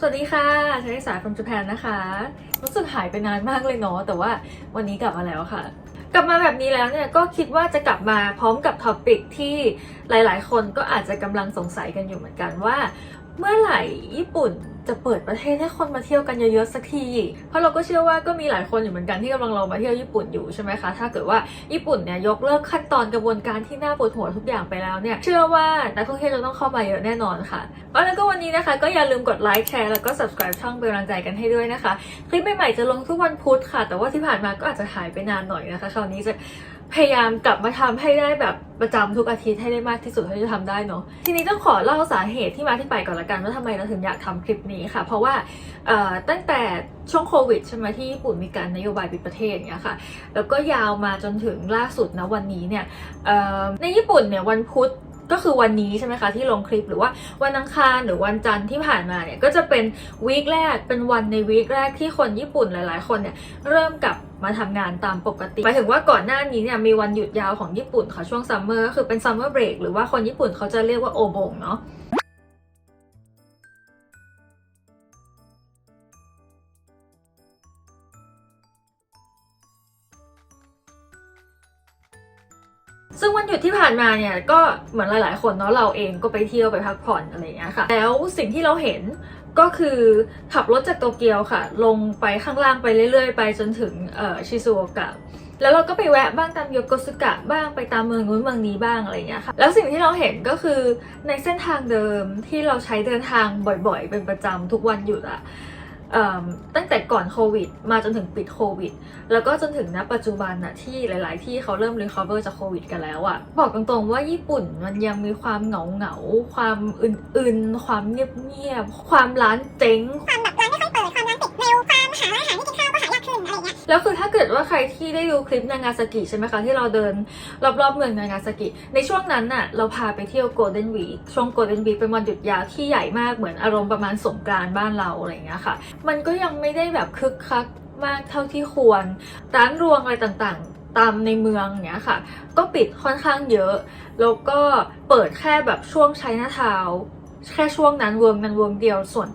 สวัสดีค่ะชนิสา from Japan นะคะ รู้สึกหายไปนานมากเลยเนาะ แต่ว่าวันนี้กลับมาแล้วค่ะ กลับมาแบบนี้แล้วเนี่ย ก็คิดว่าจะกลับมาพร้อมกับท็อปิกที่หลายๆ คนก็อาจจะกำลังสงสัยกันอยู่เหมือนกันว่า เมื่อไหร่ญี่ปุ่นจะเปิดประเทศให้คนมาเที่ยวกันเยอะๆสักที เพราะเราก็เชื่อว่าก็มีหลายคนอยู่เหมือนกันที่กำลังรอมาเที่ยวญี่ปุ่นอยู่ใช่ไหมคะ ถ้าเกิดว่าญี่ปุ่นเนี่ยยกเลิกขั้นตอนกระบวนการที่น่าปวดหัวทุกอย่างไปแล้วเนี่ย เชื่อว่านักท่องเที่ยวจะต้องเข้ามาเยอะแน่นอนค่ะแล้วก็วันนี้นะคะ ก็อย่าลืมกดไลค์แชร์แล้วก็ subscribe ช่องเป็นกำลังใจกันให้ด้วยนะคะ คลิปใหม่ๆจะลงทุกวันพุธค่ะ แต่ว่าที่ผ่านมาก็อาจจะหายไปนานหน่อยนะคะ คราวนี้จะ พยายามกลับมาทำให้ได้แบบประจำทุกอาทิตย์ให้ได้มากที่สุดเท่าที่จะทำได้เนาะทีนี้ต้องขอเล่าสาเหตุที่มาที่ไปก่อนละกันว่าทำไมเราถึงอยากทำคลิปนี้ค่ะ เพราะว่าตั้งแต่ช่วงโควิดใช่ไหมที่ญี่ปุ่นมีการนโยบายปิดประเทศเนี่ยค่ะแล้วก็ยาวมาจนถึงล่าสุดนะวันนี้เนี่ยในญี่ปุ่นเนี่ยวันพุธ ก็คือวันนี้ใช่ไหมคะที่ลงคลิปหรือว่าวันอังคารหรือวันจันทร์ที่ผ่านมาเนี่ยก็จะเป็นวีคแรกเป็นวันในวีคแรกที่คนญี่ปุ่นหลาย ๆ คนเนี่ยเริ่มกลับมาทำงานตามปกติหมายถึงว่าก่อนหน้านี้เนี่ยมีวันหยุดยาวของญี่ปุ่นค่ะช่วงซัมเมอร์ก็คือเป็นซัมเมอร์เบรกหรือว่าคนญี่ปุ่นเขาจะเรียกว่าโอบงเนาะ หยุดที่ผ่านมาเนี่ยก็เหมือนหลาย ๆ คนเนาะเราเองก็ไปเที่ยวไปพักผ่อนอะไรอย่างเงี้ยค่ะ แล้วสิ่งที่เราเห็นก็คือขับรถจากโตเกียวค่ะ ลงไปข้างล่างไปเรื่อย ๆ ไปจนถึงชิซูโอกะแล้วเราก็ไปแวะบ้างตามโยโกสุกะบ้างไปตามเมืองนู้นเมืองนี้บ้างอะไรอย่างเงี้ยค่ะ แล้วสิ่งที่เราเห็นก็คือในเส้นทางเดิมที่เราใช้เดินทางบ่อยๆ เป็นประจำทุกวันหยุดอะ ตั้งแต่ก่อนโควิด มาจนถึงปิดโควิด แล้วก็จนถึงณปัจจุบันน่ะที่หลาย ๆ ที่เขาเริ่ม recover จากโควิดกันแล้วอะบอกตรงๆว่าญี่ปุ่นมันยังมีความเหงาเหงาความอื่นๆ ความเงียบๆ ความร้านเจ๊งความแบบ แล้วคือถ้าเกิดว่าใครที่ได้ดูคลิปนางาซากิใช่ไหมคะที่เราเดินรอบๆเมืองนางาซากิ ในช่วงนั้นน่ะเราพาไปเที่ยวโกลเด้นวีคช่วงโกลเด้นวีคเป็นวันหยุดยาวที่ใหญ่มากเหมือนอารมณ์ประมาณสงกรานบ้านเราอะไรอย่างเงี้ยค่ะ มันก็ยังไม่ได้แบบคึกคักมากเท่าที่ควร ร้านรวงอะไรต่างๆ ตามในเมืองเงี้ยค่ะ ก็ปิดค่อนข้างเยอะ แล้วก็เปิดแค่แบบช่วงใช้หน้าทาวแค่ช่วงนั้นเวิร์งนั้นเวิร์งเดียวส่วน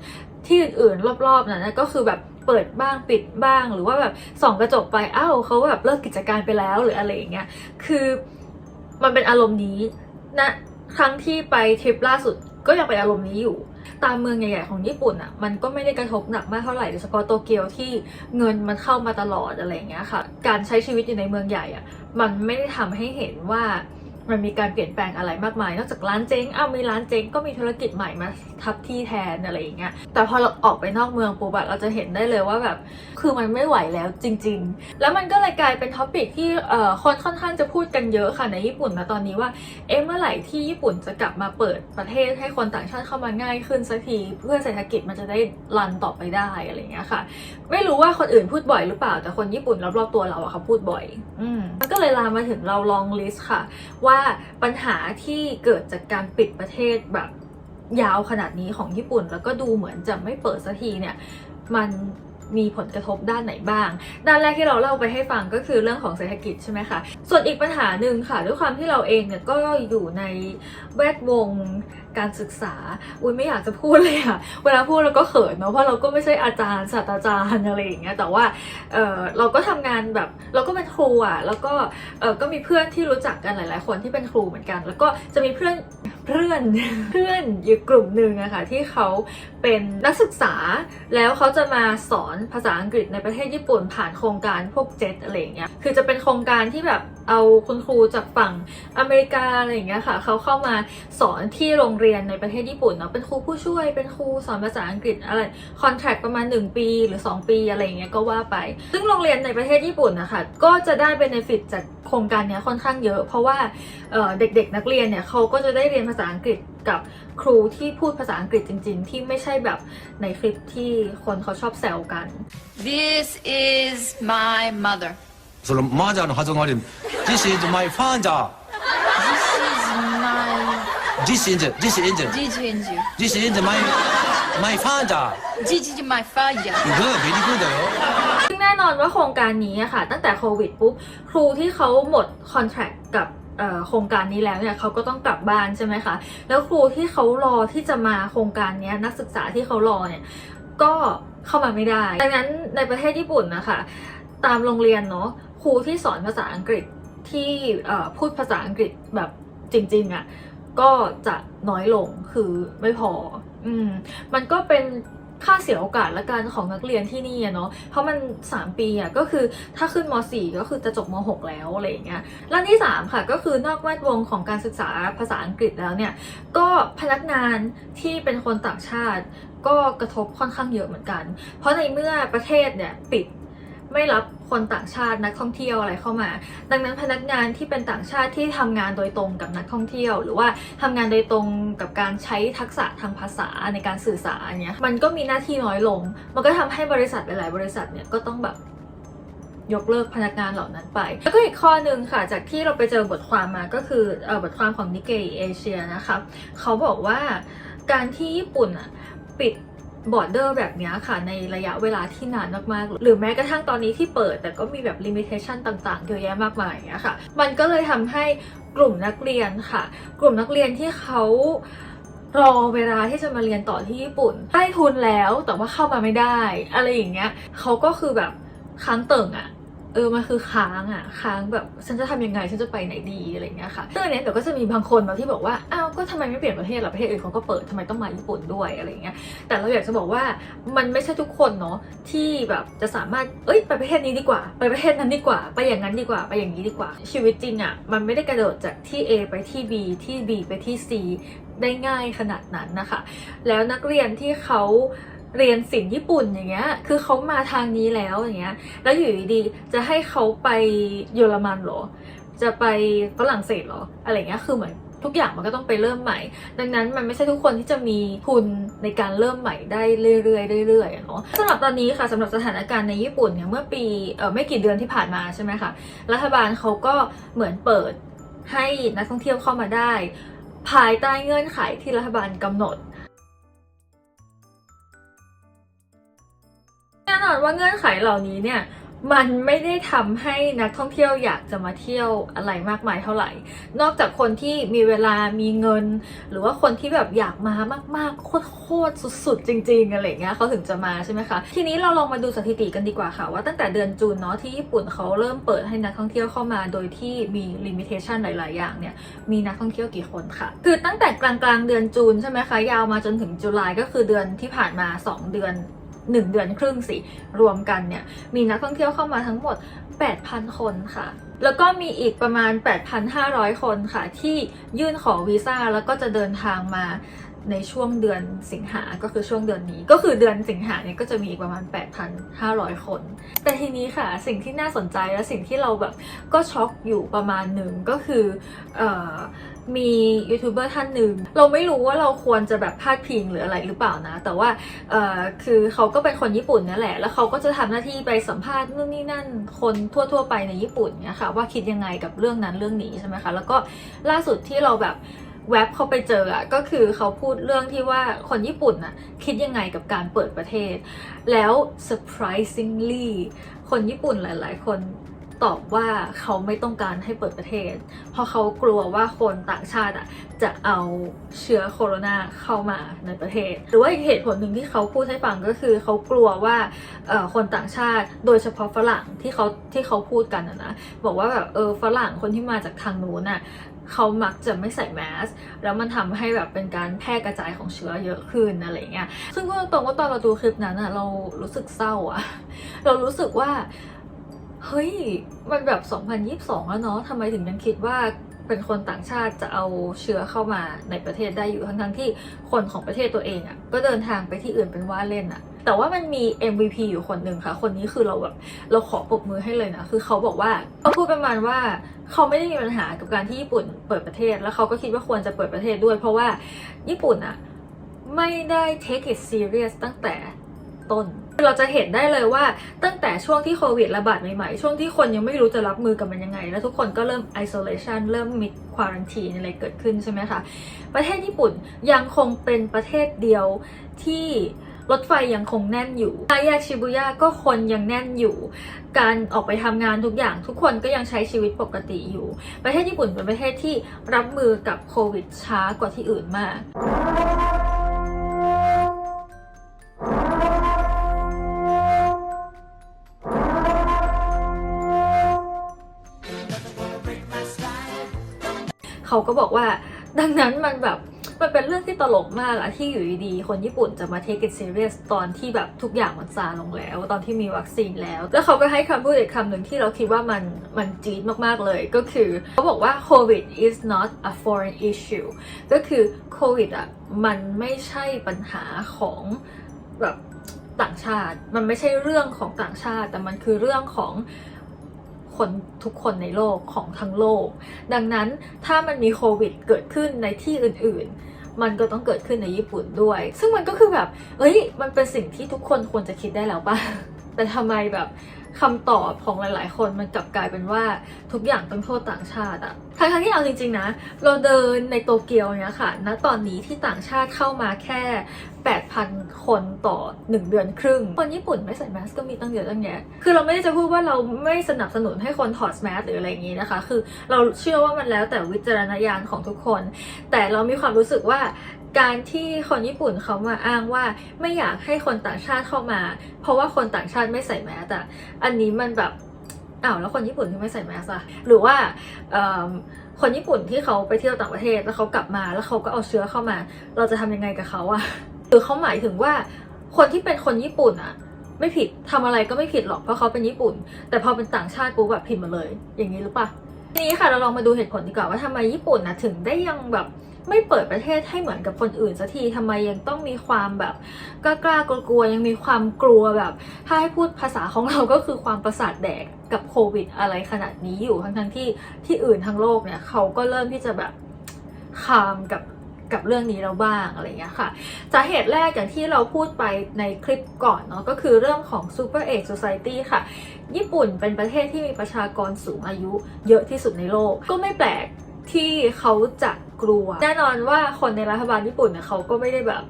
ที่อื่นๆ รอบๆนั้นก็คือแบบ เปิดบ้างปิดบ้าง หรือว่าแบบส่องกระจกไปอ้าวเขาแบบเลิกกิจการไปแล้วหรืออะไรอย่างเงี้ยคือมันเป็นอารมณ์นี้นะครั้งที่ไปทริปล่าสุดก็ยังเป็นอารมณ์นี้อยู่ ตามเมืองใหญ่ๆของญี่ปุ่นอะมันก็ไม่ได้กระทบหนักมากเท่าไหร่โดยเฉพาะโตเกียวที่เงินมันเข้ามาตลอดอะไรอย่างเงี้ยค่ะ การใช้ชีวิตอยู่ในเมืองใหญ่อะมันไม่ได้ทำให้เห็นว่า มันมีการเปลี่ยนแปลงอะไรมากมาย นอกจากร้านเจ๊งอ้าวมีร้านเจ๊งก็มีธุรกิจใหม่มาทับที่แทนอะไรอย่างเงี้ย แต่พอเราออกไปนอกเมืองปุ๊บะเราจะเห็นได้เลยว่าแบบ คือมันไม่ไหวแล้วจริง ๆ แล้วมันก็เลยกลายเป็นท็อปิกที่เอ่อคนค่อนข้างจะพูดกันเยอะค่ะในญี่ปุ่นนะตอนนี้ว่า เอ๊ะเมื่อไหร่ที่ญี่ปุ่นจะกลับมาเปิดประเทศให้คนต่างชาติเข้ามาง่ายขึ้นสักทีเพื่อเศรษฐกิจมันจะได้รันต่อไปได้อะไรอย่างเงี้ยค่ะ ไม่รู้ว่าคนอื่นพูดบ่อยหรือเปล่า แต่คนญี่ปุ่นรอบๆตัวเราอะเขาพูดบ่อย อืมมันก็เลยลามมาถึงเราลองลิสต์ค่ะว่าปัญหาที่เกิดจากการปิดประเทศแบบยาวขนาดนี้ของญี่ปุ่น แล้วก็ดูเหมือนจะไม่เปิดสักทีเนี่ย มัน มีผลกระทบด้านไหนบ้าง ด้านแรกที่เราเล่าไปให้ฟังก็คือเรื่องของเศรษฐกิจใช่ไหมคะส่วนอีกปัญหาหนึ่งค่ะ ด้วยความที่เราเองเนี่ยก็อยู่ในแวดวงการศึกษา อุ้ยไม่อยากจะพูดเลยอะเวลาพูดเราก็เขินเนาะ เพราะเราก็ไม่ใช่อาจารย์ศาสตราจารย์อะไรอย่างเงี้ย แต่ว่าเออเราก็ทำงานแบบเราก็เป็นครูอะแล้วก็เออก็มีเพื่อนที่รู้จักกันหลาย ๆ คนที่เป็นครูเหมือนกัน แล้วก็จะมีเพื่อน เพื่อนเพื่อนอยู่กลุ่มหนึ่งอะค่ะที่เขาเป็นนักศึกษาแล้วเขาจะมาสอนภาษาอังกฤษในประเทศญี่ปุ่นผ่านโครงการพวกเจ็ตอะไรอย่างเงี้ยคือจะเป็นโครงการที่แบบเอาคุณครูจากฝั่งอเมริกาอะไรอย่างเงี้ยค่ะเขาเข้ามาสอนที่โรงเรียนในประเทศญี่ปุ่นเนาะเป็นครูผู้ช่วยเป็นครูสอนภาษาอังกฤษอะไรคอนแทคประมาณ 1 ปีหรือ 2 ปีอะไรอย่างเงี้ยก็ว่าไป ซึ่งโรงเรียนในประเทศญี่ปุ่นนะคะก็จะได้เบนฟิตจาก ครงการนี้ค่อนข้างเยอะ เพราะว่าเด็กๆนักเรียนเนี่ยเขาก็จะได้เรียนภาษาอังกฤษกับครูที่พูดภาษาอังกฤษจริง ๆ ที่ไม่ใช่แบบในคลิปที่คนเขาชอบแซวกัน This is my mother 그럼 마자는 하정아님 This is my father This is my This is This is This is This is my my father This is my father 이거 메리고다요 ซึ่งแน่นอนว่าโครงการนี้อะค่ะ ตั้งแต่โควิดปุ๊บครูที่เขาหมดคอนแท c t กับโครงการนี้แล้วเนี่ยเขาก็ต้องกลับบ้านใช่ไหมคะแล้วครูที่เขารอที่จะมาโครงการนี้นักศึกษาที่เขารอเนี่ยก็เข้ามาไม่ได้ดังนั้นในประเทศญี่ปุ่นนะคะตามโรงเรียนเนาะครูที่สอนภาษาอังกฤษที่พูดภาษาอังกฤษแบบจริงๆอะ่ะก็จะน้อยลงคือไม่พอ อืมมันก็เป็น ค่าเสียโอกาสละกันของนักเรียนที่นี่เนาะเพราะมัน 3 ปีอะก็คือถ้าขึ้นม .4 ก็คือจะจบม .6 แล้วอะไรอย่างเงี้ยและที่ 3 ค่ะก็คือนอกแวดวงของการศึกษาภาษาอังกฤษแล้วเนี่ยก็พนักงานที่เป็นคนต่างชาติ ก็กระทบค่อนข้างเยอะเหมือนกัน เพราะในเมื่อประเทศเนี่ยปิดไม่รับ คนต่างชาตินักท่องเที่ยวอะไรเข้ามา ดังนั้นพนักงานที่เป็นต่างชาติที่ทำงานโดยตรงกับนักท่องเที่ยว หรือว่าทำงานโดยตรงกับการใช้ทักษะทางภาษาในการสื่อสารเนี่ยมันก็มีหน้าที่น้อยลง มันก็ทำให้บริษัทหลาย ๆ บริษัทเนี่ยก็ต้องแบบยกเลิกพนักงานเหล่านั้นไป แล้วก็อีกข้อหนึ่งค่ะ จากที่เราไปเจอบทความมาก็คืออบทความของนิกเกอิเอเชียนะคะ เขาบอกว่าการที่ญี่ปุ่นปิด บอร์เดอร์แบบนี้ค่ะในระยะเวลาที่นานมากๆ หรือแม้กระทั่งตอนนี้ที่เปิด แต่ก็มีแบบลิมิเตชันต่างๆเยอะแยะมากมายอย่างเงี้ยค่ะ มันก็เลยทำให้กลุ่มนักเรียนค่ะ กลุ่มนักเรียนที่เขารอเวลาที่จะมาเรียนต่อที่ญี่ปุ่นได้ทุนแล้วแต่ว่าเข้ามาไม่ได้ อะไรอย่างเงี้ยเขาก็คือแบบค้างเติ่งอะ เออมันคือค้างอะค้างแบบฉันจะทำยังไงฉันจะไปไหนดีอะไรเงี้ยค่ะซึ่งอันเนี้ยเดี๋ยวก็จะมีบางคนแบบที่บอกว่าอ้าวก็ทำไมไม่เปลี่ยนประเทศล่ะประเทศอื่นเขาก็เปิดทำไมต้องมาญี่ปุ่นด้วยอะไรเงี้ยแต่เราอยากจะบอกว่ามันไม่ใช่ทุกคนเนาะที่แบบจะสามารถเอ้ยไปประเทศนี้ดีกว่า ไปประเทศนั้นดีกว่า ไปอย่างนั้นดีกว่าไปอย่างนี้ดีกว่า ชีวิตจริงอะ่ะมันไม่ได้กระโดดจากที่ A ไปที่ B ที่ B ไปที่ C ได้ง่ายขนาดนั้นนะคะ แล้วนักเรียนที่เขา เรียนศิลป์ญี่ปุ่นอย่างเงี้ย คือเขามาทางนี้แล้วอย่างเงี้ย แล้วอยู่ดีๆจะให้เขาไปเยอรมันเหรอ จะไปฝรั่งเศสเหรอ อะไรเงี้ย คือเหมือนทุกอย่างมันก็ต้องไปเริ่มใหม่ ดังนั้นมันไม่ใช่ทุกคนที่จะมีทุนในการเริ่มใหม่ได้เรื่อยๆเรื่อยๆอะเนาะสำหรับตอนนี้ค่ะสำหรับสถานการณ์ในญี่ปุ่นเนี่ยเมื่อปีเออไม่กี่เดือนที่ผ่านมาใช่ไหมคะรัฐบาลเขาก็เหมือนเปิดให้นักท่องเที่ยวเข้ามาได้ ภายใต้เงื่อนไขที่รัฐบาลกำหนด น่นอนว่าเงื่อนไขเหล่านี้เนี่ยมันไม่ได้ทำให้นักท่องเที่ยวอยากจะมาเที่ยวอะไรมากมายเท่าไหร่ นอกจากคนที่มีเวลามีเงิน หรือว่าคนที่แบบอยากมามากๆโคตรๆสุดๆจริงๆอะไรเงี้ยเขาถึงจะมาใช่ไหมคะ ทีนี้เราลองมาดูสถิติกันดีกว่าค่ะ ว่าตั้งแต่เดือนจูนเนาะที่ญี่ปุ่นเขาเริ่มเปิดให้นักท่องเที่ยวเข้ามา โดยที่มีลิมิเ t ชันหลาย ๆ อย่างเนี่ยมีนักท่องเที่ยวกี่คนค่ะ คือตั้งแต่กลางๆเดือนจูนใช่ไหมคะยาวมาจนถึงจุลายก็คือเดือนที่ผ่านมา 2 เดือน 1 เดือนครึ่งสิ รวมกันเนี่ยมีนักท่องเที่ยวเข้ามาทั้งหมด 8,000 คนค่ะ แล้วก็มีอีกประมาณ 8,500 คนค่ะ ที่ยื่นขอวีซ่าแล้วก็จะเดินทางมา ในช่วงเดือนสิงหา ก็คือช่วงเดือนนี้ ก็คือเดือนสิงหาเนี่ยก็จะมีอีกประมาณ 8,500 คน แต่ทีนี้ค่ะ สิ่งที่น่าสนใจและสิ่งที่เราแบบก็ช็อกอยู่ประมาณหนึ่งก็คืออมียูทูบเบอร์ท่านหนึ่ง เราไม่รู้ว่าเราควรจะแบบพาดพิงหรืออะไรหรือเปล่านะ แต่ว่าคือเขาก็เป็นคนญี่ปุ่นนั่นแหละ แล้วเขาก็จะทำหน้าที่ไปสัมภาษณ์นู่นนี่นั่นคนทั่ว ๆ ไปในญี่ปุ่นเนี่ยค่ะว่าคิดยังไงกับเรื่องนั้นเรื่องนี้ใช่ไหมคะ แล้วก็ล่าสุดที่เราแบบ แว็บเขาไปเจออะก็คือเขาพูดเรื่องที่ว่าคนญี่ปุ่นน่ะคิดยังไงกับการเปิดประเทศ แล้ว surprisingly คนญี่ปุ่นหลาย ๆ คนตอบว่าเขาไม่ต้องการให้เปิดประเทศ เพราะเขากลัวว่าคนต่างชาติอะจะเอาเชื้อโคโรนาเข้ามาในประเทศ หรือว่าอีกเหตุผลหนึ่งที่เขาพูดให้ฟังก็คือเขากลัวว่าเอ่อคนต่างชาติโดยเฉพาะฝรั่งที่เขาที่เขาพูดกันนะนะบอกว่าแบบเออฝรั่งคนที่มาจากทางนู้นน่ะ เขามักจะไม่ใส่แมส แล้วมันทำให้แบบเป็นการแพร่กระจายของเชื้อเยอะขึ้นอะไรเงี้ย ซึ่งก็ตรงว่าตอนเราดูคลิปนั้นอะเรารู้สึกเศร้าอะเรารู้สึกว่า เฮ้ย มันแบบ 2022 แล้วเนาะทำไมถึงยังคิดว่า เป็นคนต่างชาติจะเอาเชื้อเข้ามาในประเทศได้อยู่ทั้งๆที่คนของประเทศตัวเองอะ่ะก็เดินทางไปที่อื่นเป็นว่าเล่นอะ่ะ แต่ว่ามันมี MVP อยู่คนหนึ่งค่ะ คนนี้คือเราแบบเราขอปรบมือให้เลยนะคือเขาบอกว่าเขาพูดประมาณว่าเขาไม่ได้มีปัญหากับการที่ญี่ปุ่นเปิดประเทศ แล้วเขาก็คิดว่าควรจะเปิดประเทศด้วย เพราะว่าญี่ปุ่นอะไม่ได้ take it serious ตั้งแต่ ต้น เราจะเห็นได้เลยว่าตั้งแต่ช่วงที่โควิดระบาดใหม่ๆ ช่วงที่คนยังไม่รู้จะรับมือกับมันยังไง แล้วทุกคนก็เริ่ม isolation เริ่มมีควารันทีอะไรเกิดขึ้นใช่ไหมคะ ประเทศญี่ปุ่นยังคงเป็นประเทศเดียวที่รถไฟยังคงแน่นอยู่ห้าแยกชิบุย่าก็คนยังแน่นอยู่ การออกไปทำงานทุกอย่าง ทุกคนก็ยังใช้ชีวิตปกติอยู่ ประเทศญี่ปุ่นเป็นประเทศที่รับมือกับโควิดช้ากว่าที่อื่นมาก เขาก็บอกว่า ดังนั้นมันแบบมันเป็นเรื่องที่ตลกมากอะที่อยู่ดีๆคนญี่ปุ่นจะมา take it serious ตอนที่แบบทุกอย่างมันซาลงแล้ว ตอนที่มีวัคซีนแล้ว แล้วเขาก็ให้คำพูดอีกคำหนึ่งที่เราคิดว่ามันมันจี๊ดมากๆเลยก็คือ เขาบอกว่า COVID is not a foreign issue ก็คือโควิดอะมันไม่ใช่ปัญหาของแบบต่างชาติ มันไม่ใช่เรื่องของต่างชาติ แต่มันคือเรื่องของ คนทุกคนในโลกของทั้งโลก ดังนั้นถ้ามันมีโควิดเกิดขึ้นในที่อื่นๆ มันก็ต้องเกิดขึ้นในญี่ปุ่นด้วย ซึ่งมันก็คือแบบ เอ้ย มันเป็นสิ่งที่ทุกคนควรจะคิดได้แล้วปะ แต่ทำไมแบบคำตอบของหลาย ๆ คนมันกลับกลายเป็นว่าทุกอย่างต้องโทษต่างชาติอะทั้งๆที่เอาจริง ๆ นะ เราเดินในโตเกียวเนี่ยค่ะ ณ ตอนนี้ที่ต่างชาติเข้ามาแค่ 8,000 คนต่อ 1 เดือนครึ่ง คนญี่ปุ่นไม่ใส่แมสก็มีตั้งเยอะตั้งแยะ คือเราไม่ได้จะพูดว่าเราไม่สนับสนุนให้คนถอดแมสหรืออะไรอย่างนี้นะคะ คือเราเชื่อว่ามันแล้วแต่วิจารณญาณของทุกคน แต่เรามีความรู้สึกว่า การที่คนญี่ปุ่นเขามาอ้างว่าไม่อยากให้คนต่างชาติเข้ามา เพราะว่าคนต่างชาติไม่ใส่แมสอะอันนี้มันแบบอ้าวแล้วคนญี่ปุ่นที่ไม่ใส่แมสอะหรือว่าคนญี่ปุ่นที่เขาไปเที่ยวต่างประเทศแล้วเขากลับมาแล้วเขาก็เอาเชื้อเข้ามา เราจะทำยังไงกับเขาอะหรือเขาหมายถึงว่าคนที่เป็นคนญี่ปุ่นอะไม่ผิดทำอะไรก็ไม่ผิดหรอกเพราะเขาเป็นญี่ปุ่น แต่พอเป็นต่างชาติปุ๊บแบบผิดมาเลย อย่างนี้หรือปะทีนี้ค่ะเราลองมาดูเหตุผลดีกว่าว่าทำไมญี่ปุ่นนะถึงได้ยังแบบ ไม่เปิดประเทศให้เหมือนกับคนอื่นสักทีทำไมยังต้องมีความแบบกล้ากล้ากลัวๆยังมีความกลัวแบบ ถ้าให้พูดภาษาของเราก็คือความประสาทแดกกับโควิดอะไรขนาดนี้อยู่ทั้งทั้งๆที่ที่อื่นทั้งโลกเนี่ยเขาก็เริ่มที่จะแบบคามกับกับเรื่องนี้แล้วบ้างอะไรอย่างเงี้ยค่ะสาเหตุแรกอย่างที่เราพูดไปในคลิปก่อนเนาะก็คือเรื่องของ Super Age Society ค่ะ ญี่ปุ่นเป็นประเทศที่มีประชากรสูงอายุเยอะที่สุดในโลก ก็ไม่แปลกที่เขาจะ กลัว แน่นอนว่าคนในรัฐบาลญี่ปุ่นเนี่ยเขาก็ไม่ได้แบบ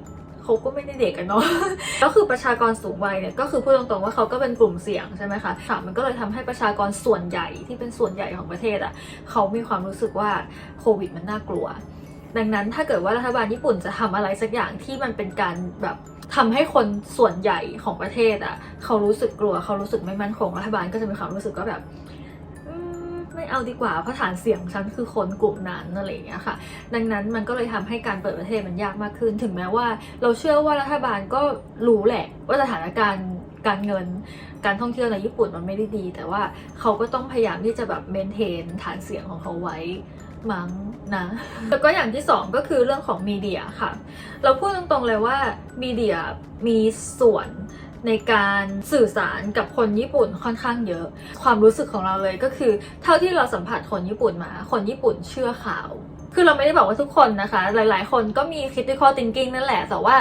เขาก็ไม่ได้เด็กกันเนาะ ก็คือประชากรสูงวัยเนี่ยก็คือพูดตรงๆว่าเขาก็เป็นกลุ่มเสี่ยงใช่ไหมคะค่ะมันก็เลยทำให้ประชากรส่วนใหญ่ที่เป็นส่วนใหญ่ของประเทศอะ่ะเขามีความรู้สึกว่าโควิดมันน่ากลัว ดังนั้นถ้าเกิดว่ารัฐบาลญี่ปุ่นจะทำอะไรสักอย่างที่มันเป็นการแบบทำให้คนส่วนใหญ่ของประเทศอะ่ะเขารู้สึกกลัว เขารู้สึกไม่มั่นคงรัฐบาลก็จะมีความรู้สึกว่าแบบ ไม่เอาดีกว่าเพราะฐานเสียงของฉันคือคนกลุ่มนั้นอะไรอย่างเงี้ยค่ะ ดังนั้นมันก็เลยทำให้การเปิดประเทศมันยากมากขึ้น ถึงแม้ว่าเราเชื่อว่ารัฐบาลก็รู้แหละ ว่าสถานการณ์การเงิน การท่องเที่ยวในญี่ปุ่นมันไม่ได้ดี แต่ว่าเขาก็ต้องพยายามที่จะแบบเมนเทนฐานเสียงของเขาไว้มั้งนะแล้วก็อย่างที่สองก็คือเรื่องของมีเดียค่ะ เราพูดตรงๆเลยว่ามีเดียมีส่วน ในการสื่อสารกับคนญี่ปุ่นค่อนข้างเยอะ ความรู้สึกของเราเลยก็คือ เท่าที่เราสัมผัสคนญี่ปุ่นมา คนญี่ปุ่นเชื่อข่าวคือเราไม่ได้บอกว่าทุกคนนะคะ หลายๆ คนก็มี critical thinking นั่นแหละ แต่ว่า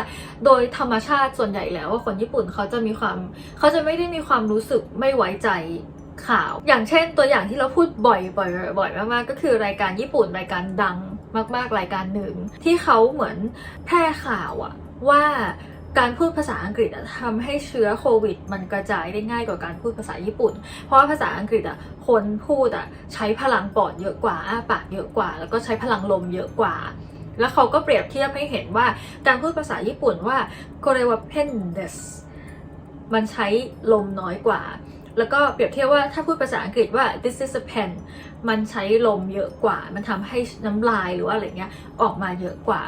โดยธรรมชาติส่วนใหญ่แล้วว่าคนญี่ปุ่นเขาจะมีความเขาจะไม่ได้มีความรู้สึกไม่ไว้ใจข่าว อย่างเช่นตัวอย่างที่เราพูดบ่อยบ่อยบ่อยมากๆ ก็คือรายการญี่ปุ่นรายการดังมาก ๆ รายการหนึ่ง ที่เขาเหมือนแพร่ข่าวอะว่า การพูดภาษาอังกฤษทำให้เชื้อโควิด มันกระจายได้ง่ายกว่าการพูดภาษาญี่ปุ่น เพราะว่าภาษาอังกฤษอะคนพูดอะใช้พลังปอดเยอะกว่าอ้าปากเยอะกว่า แล้วก็ใช้พลังลมเยอะกว่า แล้วเขาก็เปรียบเทียบให้เห็นว่าการพูดภาษาญี่ปุ่นว่าโกเรวาเพนเดสมันใช้ลมน้อยกว่า แล้วก็เปรียบเทียบว่าถ้าพูดภาษาอังกฤษว่า this is a pen มันใช้ลมเยอะกว่า มันทำให้น้ำลายหรือว่าอะไรเงี้ยออกมาเยอะกว่า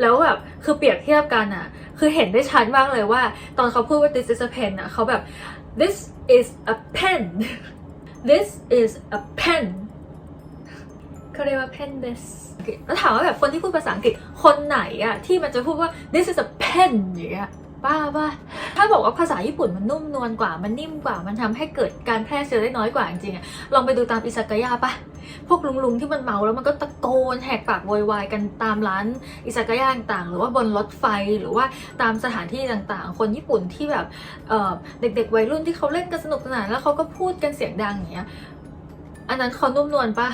แล้วแบบคือเปรียบเทียบกันอะคือเห็นได้ชัดมากเลยว่า ตอนเขาพูดว่า this is a pen อะเขาแบบ this is a pen this is a pen เขาเรียกว่า pen this แล้วถามว่าแบบคนที่พูดภาษาอังกฤษคนไหนอะที่มันจะพูดว่า this is a pen อย่างเงี้ย บ้าป่ะถ้าบอกว่าภาษาญี่ปุ่นมันนุ่มนวลกว่ามันนิ่มกว่ามันทำให้เกิดการแพร่เชื้อได้น้อยกว่าจริงๆลองไปดูตามอิซากายะปะพวกลุงๆที่มันเมาแล้วมันก็ตะโกนแหกปากโวยวายกันตามร้านอิซากายะต่างๆ หรือว่าบนรถไฟหรือว่าตามสถานที่ต่างๆ คนญี่ปุ่นที่แบบเเด็กๆวัยรุ่นที่เขาเล่นกันสนุกสนานแล้วเขาก็พูดกันเสียงดังอย่างเงี้ยอันนั้นเขานุ่มนวลปะ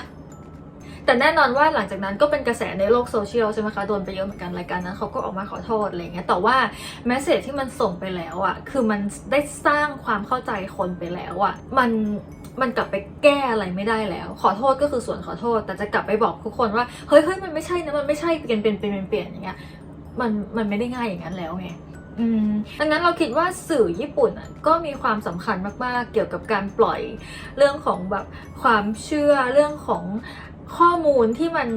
แต่แน่นอนว่าหลังจากนั้นก็เป็นกระแสในโลกโซเชียลใช่ไหมคะ โดนไปเยอะเหมือนกันรายการนั้นเขาก็ออกมาขอโทษอะไรเงี้ย แต่ว่าแมสเซจที่มันส่งไปแล้วอะคือมันได้สร้างความเข้าใจคนไปแล้วอะมันมันกลับไปแก้อะไรไม่ได้แล้ว ขอโทษก็คือส่วนขอโทษ แต่จะกลับไปบอกทุกคนว่า เฮ้ยเฮ้ยมันไม่ใช่นะ มันไม่ใช่ เปลี่ยนเปลี่ยนเปลี่ยนเปลี่ยนอย่างเงี้ย มัน มันไม่ได้ง่ายอย่างนั้นแล้วไงอืมดังนั้นเราคิดว่าสื่อญี่ปุ่นอะก็มีความสำคัญมาก ๆ เกี่ยวกับการปล่อยเรื่องของแบบความเชื่อเรื่องของ ข้อมูลที่มัน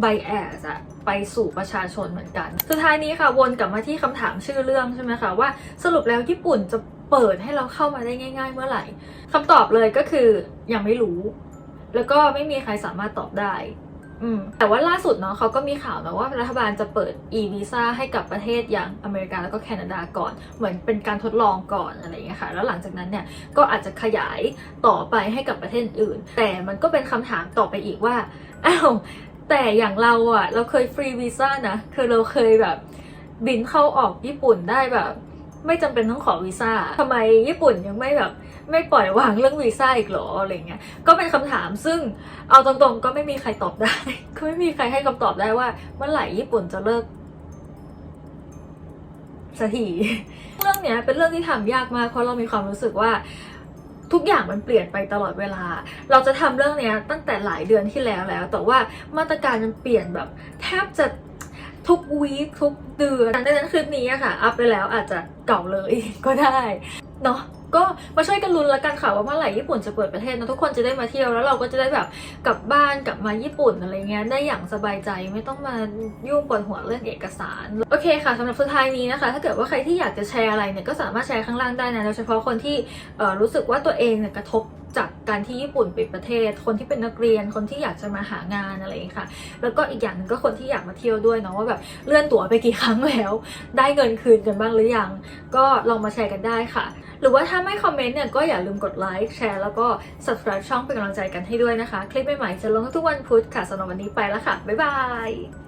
ไบแอสอะไปสู่ประชาชนเหมือนกัน สุดท้ายนี้ค่ะวนกลับมาที่คำถามชื่อเรื่องใช่ไหมคะว่าสรุปแล้วญี่ปุ่นจะเปิดให้เราเข้ามาได้ง่าย ๆ เมื่อไหร่คำตอบเลยก็คือยังไม่รู้ แล้วก็ไม่มีใครสามารถตอบได้ แต่ว่าล่าสุดเนาะเขาก็มีข่าวนะว่ารัฐบาลจะเปิด e-visa ให้กับประเทศอย่างอเมริกาแล้วก็แคนาดาก่อน เหมือนเป็นการทดลองก่อนอะไรอย่างเงี้ยค่ะ แล้วหลังจากนั้นเนี่ยก็อาจจะขยายต่อไปให้กับประเทศอื่น แต่มันก็เป็นคำถามต่อไปอีกว่าอ้าวแต่อย่างเราอะเราเคยฟรีวีซ่านะคือเราเคยแบบบินเข้าออกญี่ปุ่นได้แบบ ไม่จำเป็นต้องขอวีซ่าทำไมญี่ปุ่นยังไม่แบบ ไม่ปล่อยวางเรื่องวีซ่าอีกเหรออะไรเงี้ยก็เป็นคำถามซึ่งเอาตรงๆ ก็ไม่มีใครตอบได้ก็ไม่มีใครให้คำตอบได้ว่า เมื่อไหร่ญี่ปุ่นจะเลิกสักทีเรื่องเนี้ยเป็นเรื่องที่ทำยากมากเพราะเรามีความรู้สึกว่าทุกอย่างมันเปลี่ยนไปตลอดเวลา เราจะทำเรื่องเนี้ยตั้งแต่หลายเดือนที่แล้วแล้ว แต่ว่ามาตรการมันเปลี่ยนแบบ แทบจะทุกวีคทุกเดือนดังนั้นคลิปนี้อะค่ะ อัพไปแล้วอาจจะเก่าเลยก็ได้ เนาะ ก็มาช่วยกันลุ้นละกันค่ะว่าเมื่อไหร่ญี่ปุ่นจะเปิดประเทศนะทุกคนจะได้มาเที่ยวแล้วเราก็จะได้แบบกลับบ้านกลับมาญี่ปุ่นอะไรเงี้ยได้อย่างสบายใจไม่ต้องมายุ่งปวดหัวเรื่องเอกสารโอเคค่ะสำหรับสุดท้ายนี้นะคะ ถ้าเกิดว่าใครที่อยากจะแชร์อะไรเนี่ยก็สามารถแชร์ข้างล่างได้นะโดยเฉพาะคนที่รู้สึกว่าตัวเองเนี่ยกระทบจากการที่ญี่ปุ่นปิดประเทศ คนที่เป็นนักเรียน คนที่อยากจะมาหางานอะไรอย่างค่ะ แล้วก็อีกอย่างหนึงก็คนที่อยากมาเที่ยวด้วยเนาะว่าแบบเลื่อนตั๋วไปกี่ครั้งแล้ว ได้เงินคืนกันบ้างหรือยัง ก็ลองมาแชร์กันได้ค่ะ หรือว่าถ้าไม่คอมเมนต์เนี่ยก็อย่าลืมกดไลค์แชร์แล้วก็ subscribe ช่องเป็นกำลังใจกันให้ด้วยนะคะ คลิปใหม่ๆจะลงทุกวันพุธค่ะสำหรับวันนี้ไปแล้วค่ะ บ๊ายบาย